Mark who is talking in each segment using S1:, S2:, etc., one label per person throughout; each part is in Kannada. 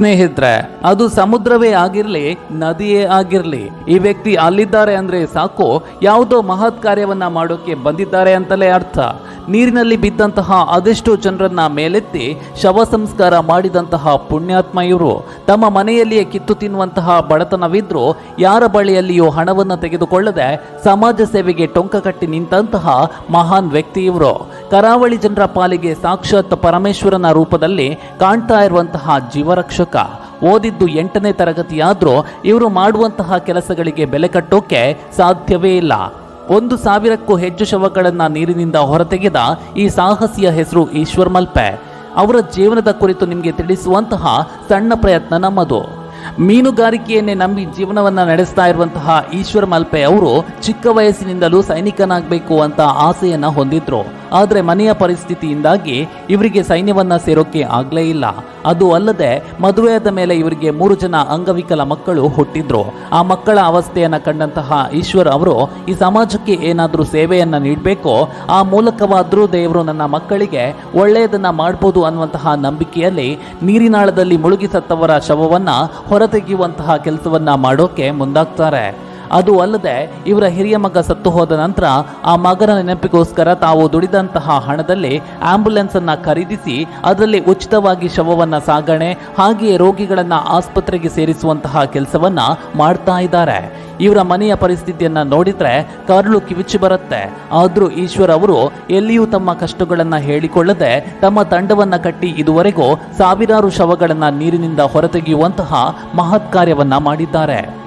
S1: ಸ್ನೇಹಿತರೆ, ಅದು ಸಮುದ್ರವೇ ಆಗಿರ್ಲಿ, ನದಿಯೇ ಆಗಿರ್ಲಿ. ಈ ವ್ಯಕ್ತಿ ಅಲ್ಲಿದ್ದಾರೆ ಅಂದ್ರೆ ಸಾಕು, ಯಾವುದೋ ಮಹತ್ ಕಾರ್ಯವನ್ನ ಮಾಡೋಕೆ ಬಂದಿದ್ದಾರೆ ಅಂತಲೇ ಅರ್ಥ. ನೀರಿನಲ್ಲಿ ಬಿದ್ದಂತಹ ಅದೆಷ್ಟೋ ಜನರನ್ನ ಮೇಲೆತ್ತಿ ಶವ ಸಂಸ್ಕಾರ ಮಾಡಿದಂತಹ ಪುಣ್ಯಾತ್ಮ ಇವರು. ತಮ್ಮ ಮನೆಯಲ್ಲಿಯೇ ಕಿತ್ತು ತಿನ್ನುವಂತಹ ಬಡತನವಿದ್ರು, ಯಾರ ಬಳಿಯಲ್ಲಿಯೂ ಹಣವನ್ನು ತೆಗೆದುಕೊಳ್ಳದೆ ಸಮಾಜ ಸೇವೆಗೆ ಟೊಂಕ ಕಟ್ಟಿ ನಿಂತಹ ಮಹಾನ್ ವ್ಯಕ್ತಿ ಇವರು. ಕರಾವಳಿ ಜನರ ಪಾಲಿಗೆ ಸಾಕ್ಷಾತ್ ಪರಮೇಶ್ವರನ ರೂಪದಲ್ಲಿ ಕಾಣ್ತಾ ಇರುವಂತಹ ಜೀವರಕ್ಷಕ. ಓದಿದ್ದು ಎಂಟನೇ ತರಗತಿಯಾದರೂ ಇವರು ಮಾಡುವಂತಹ ಕೆಲಸಗಳಿಗೆ ಬೆಲೆ ಕಟ್ಟೋಕೆ ಸಾಧ್ಯವೇ ಇಲ್ಲ. ಒಂದು ಸಾವಿರಕ್ಕೂ ಹೆಚ್ಚು ಶವಗಳನ್ನು ನೀರಿನಿಂದ ಹೊರತೆಗೆದ ಈ ಸಾಹಸಿಯ ಹೆಸರು ಈಶ್ವರ್ ಮಲ್ಪೆ ಅವರ ಜೀವನದ ಕುರಿತು ನಿಮಗೆ ತಿಳಿಸುವಂತಹ ಸಣ್ಣ ಪ್ರಯತ್ನ ನಮ್ಮದು. ಮೀನುಗಾರಿಕೆಯನ್ನೇ ನಂಬಿ ಜೀವನವನ್ನ ನಡೆಸ್ತಾ ಇರುವಂತಹ ಈಶ್ವರ್ ಮಲ್ಪೆ ಅವರು ಚಿಕ್ಕ ವಯಸ್ಸಿನಿಂದಲೂ ಸೈನಿಕನಾಗಬೇಕು ಅಂತ ಆಸೆಯನ್ನ ಹೊಂದಿದ್ರು. ಆದರೆ ಮನೆಯ ಪರಿಸ್ಥಿತಿಯಿಂದಾಗಿ ಇವರಿಗೆ ಸೈನ್ಯವನ್ನು ಸೇರೋಕೆ ಆಗಲೇ ಇಲ್ಲ. ಅದು ಅಲ್ಲದೆ ಮದುವೆಯಾದ ಮೇಲೆ ಇವರಿಗೆ ಮೂರು ಜನ ಅಂಗವಿಕಲ ಮಕ್ಕಳು ಹುಟ್ಟಿದ್ರು. ಆ ಮಕ್ಕಳ ಅವಸ್ಥೆಯನ್ನು ಕಂಡಂತಹ ಈಶ್ವರ್ ಅವರು ಈ ಸಮಾಜಕ್ಕೆ ಏನಾದರೂ ಸೇವೆಯನ್ನು ನೀಡಬೇಕೋ, ಆ ಮೂಲಕವಾದರೂ ದೇವರು ನನ್ನ ಮಕ್ಕಳಿಗೆ ಒಳ್ಳೆಯದನ್ನು ಮಾಡ್ಬೋದು ಅನ್ನುವಂತಹ ನಂಬಿಕೆಯಲ್ಲಿ ನೀರಿನಾಳದಲ್ಲಿ ಮುಳುಗಿ ಸತ್ತವರ ಶವವನ್ನು ಹೊರತೆಗೆಯುವಂತಹ ಕೆಲಸವನ್ನು ಮಾಡೋಕೆ ಮುಂದಾಗ್ತಾರೆ. ಅದು ಅಲ್ಲದೆ ಇವರ ಹಿರಿಯ ಮಗ ಸತ್ತು ಹೋದ ನಂತರ ಆ ಮಗನ ನೆನಪಿಗೋಸ್ಕರ ತಾವು ದುಡಿದಂತಹ ಹಣದಲ್ಲಿ ಆಂಬ್ಯುಲೆನ್ಸ್ ಅನ್ನ ಖರೀದಿಸಿ ಅದರಲ್ಲಿ ಉಚಿತವಾಗಿ ಶವವನ್ನ ಸಾಗಣೆ, ಹಾಗೆಯೇ ರೋಗಿಗಳನ್ನ ಆಸ್ಪತ್ರೆಗೆ ಸೇರಿಸುವಂತಹ ಕೆಲಸವನ್ನ ಮಾಡ್ತಾ ಇದ್ದಾರೆ. ಇವರ ಮನೆಯ ಪರಿಸ್ಥಿತಿಯನ್ನ ನೋಡಿದ್ರೆ ಕರುಳು ಕಿವಿಚಿ ಬರುತ್ತೆ. ಆದ್ರೂ ಈಶ್ವರ್ ಅವರು ಎಲ್ಲಿಯೂ ತಮ್ಮ ಕಷ್ಟಗಳನ್ನ ಹೇಳಿಕೊಳ್ಳದೆ ತಮ್ಮ ತಂಡವನ್ನ ಕಟ್ಟಿ ಇದುವರೆಗೂ ಸಾವಿರಾರು ಶವಗಳನ್ನ ನೀರಿನಿಂದ ಹೊರತೆಗೆಯುವಂತಹ ಮಹತ್ ಕಾರ್ಯವನ್ನ ಮಾಡಿದ್ದಾರೆ.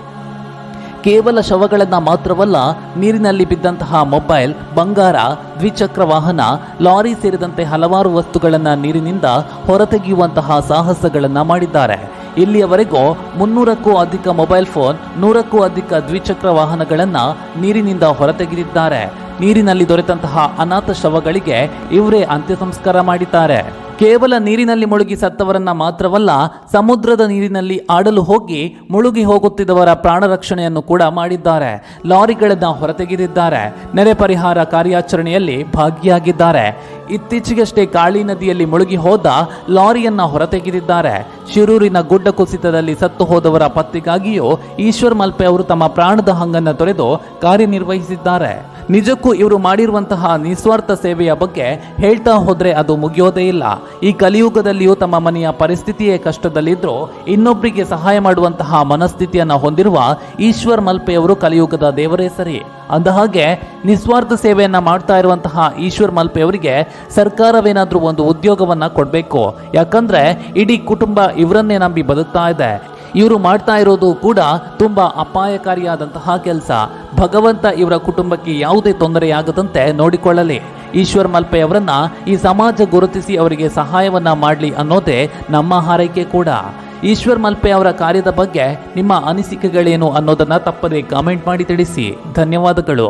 S1: ಕೇವಲ ಶವಗಳನ್ನು ಮಾತ್ರವಲ್ಲ, ನೀರಿನಲ್ಲಿ ಬಿದ್ದಂತಹ ಮೊಬೈಲ್, ಬಂಗಾರ, ದ್ವಿಚಕ್ರ ವಾಹನ, ಲಾರಿ ಸೇರಿದಂತೆ ಹಲವಾರು ವಸ್ತುಗಳನ್ನು ನೀರಿನಿಂದ ಹೊರತೆಗೆಯುವಂತಹ ಸಾಹಸಗಳನ್ನು ಮಾಡಿದ್ದಾರೆ. ಇಲ್ಲಿಯವರೆಗೂ ಮುನ್ನೂರಕ್ಕೂ ಅಧಿಕ ಮೊಬೈಲ್ ಫೋನ್, ನೂರಕ್ಕೂ ಅಧಿಕ ದ್ವಿಚಕ್ರ ವಾಹನಗಳನ್ನು ನೀರಿನಿಂದ ಹೊರತೆಗೆದಿದ್ದಾರೆ. ನೀರಿನಲ್ಲಿ ದೊರೆತಂತಹ ಅನಾಥ ಶವಗಳಿಗೆ ಇವರೇ ಅಂತ್ಯ ಸಂಸ್ಕಾರ ಮಾಡಿದ್ದಾರೆ. ಕೇವಲ ನೀರಿನಲ್ಲಿ ಮುಳುಗಿ ಸತ್ತವರನ್ನ ಮಾತ್ರವಲ್ಲ, ಸಮುದ್ರದ ನೀರಿನಲ್ಲಿ ಆಡಲು ಹೋಗಿ ಮುಳುಗಿ ಹೋಗುತ್ತಿದ್ದವರ ಪ್ರಾಣ ರಕ್ಷಣೆಯನ್ನು ಕೂಡ ಮಾಡಿದ್ದಾರೆ. ಲಾರಿಗಳನ್ನು ಹೊರತೆಗೆದಿದ್ದಾರೆ. ನೆರೆ ಪರಿಹಾರ ಕಾರ್ಯಾಚರಣೆಯಲ್ಲಿ ಭಾಗಿಯಾಗಿದ್ದಾರೆ. ಇತ್ತೀಚೆಗಷ್ಟೇ ಕಾಳಿ ನದಿಯಲ್ಲಿ ಮುಳುಗಿ ಹೋದ ಲಾರಿಯನ್ನ ಹೊರತೆಗೆದಿದ್ದಾರೆ. ಶಿರೂರಿನ ಗುಡ್ಡ ಕುಸಿತದಲ್ಲಿ ಸತ್ತು ಹೋದವರ ಪತ್ತೆಗಾಗಿಯೂ ಈಶ್ವರ್ ಮಲ್ಪೆ ಅವರು ತಮ್ಮ ಪ್ರಾಣದ ಹಂಗನ್ನ ತೊರೆದು ಕಾರ್ಯನಿರ್ವಹಿಸಿದ್ದಾರೆ. ನಿಜಕ್ಕೂ ಇವರು ಮಾಡಿರುವಂತಹ ನಿಸ್ವಾರ್ಥ ಸೇವೆಯ ಬಗ್ಗೆ ಹೇಳ್ತಾ ಹೋದ್ರೆ ಅದು ಮುಗಿಯೋದೇ ಇಲ್ಲ. ಈ ಕಲಿಯುಗದಲ್ಲಿಯೂ ತಮ್ಮ ಮನೆಯ ಪರಿಸ್ಥಿತಿಯೇ ಕಷ್ಟದಲ್ಲಿದ್ದರೂ ಇನ್ನೊಬ್ಬರಿಗೆ ಸಹಾಯ ಮಾಡುವಂತಹ ಮನಸ್ಥಿತಿಯನ್ನ ಹೊಂದಿರುವ ಈಶ್ವರ್ ಮಲ್ಪೆಯವರು ಕಲಿಯುಗದ ದೇವರೇ ಸರಿ. ಅಂದ ಹಾಗೆ ನಿಸ್ವಾರ್ಥ ಸೇವೆಯನ್ನು ಮಾಡ್ತಾ ಇರುವಂತಹ ಈಶ್ವರ್ ಮಲ್ಪೆ ಅವರಿಗೆ ಸರ್ಕಾರವೇನಾದರೂ ಒಂದು ಉದ್ಯೋಗವನ್ನ ಕೊಡಬೇಕು. ಯಾಕಂದ್ರೆ ಇಡೀ ಕುಟುಂಬ ಇವರನ್ನೇ ನಂಬಿ ಬದುಕ್ತಾ ಇದೆ. ಇವರು ಮಾಡ್ತಾ ಇರೋದು ಕೂಡ ತುಂಬಾ ಅಪಾಯಕಾರಿಯಾದಂತಹ ಕೆಲಸ. ಭಗವಂತ ಇವರ ಕುಟುಂಬಕ್ಕೆ ಯಾವುದೇ ತೊಂದರೆಯಾಗದಂತೆ ನೋಡಿಕೊಳ್ಳಲಿ. ಈಶ್ವರ್ ಮಲ್ಪೆ ಅವರನ್ನ ಈ ಸಮಾಜ ಗುರುತಿಸಿ ಅವರಿಗೆ ಸಹಾಯವನ್ನ ಮಾಡಲಿ ಅನ್ನೋದೇ ನಮ್ಮ ಹಾರೈಕೆ ಕೂಡ. ಈಶ್ವರ್ ಮಲ್ಪೆ ಅವರ ಕಾರ್ಯದ ಬಗ್ಗೆ ನಿಮ್ಮ ಅನಿಸಿಕೆಗಳೇನು ಅನ್ನೋದನ್ನ ತಪ್ಪದೆ ಕಾಮೆಂಟ್ ಮಾಡಿ ತಿಳಿಸಿ. ಧನ್ಯವಾದಗಳು.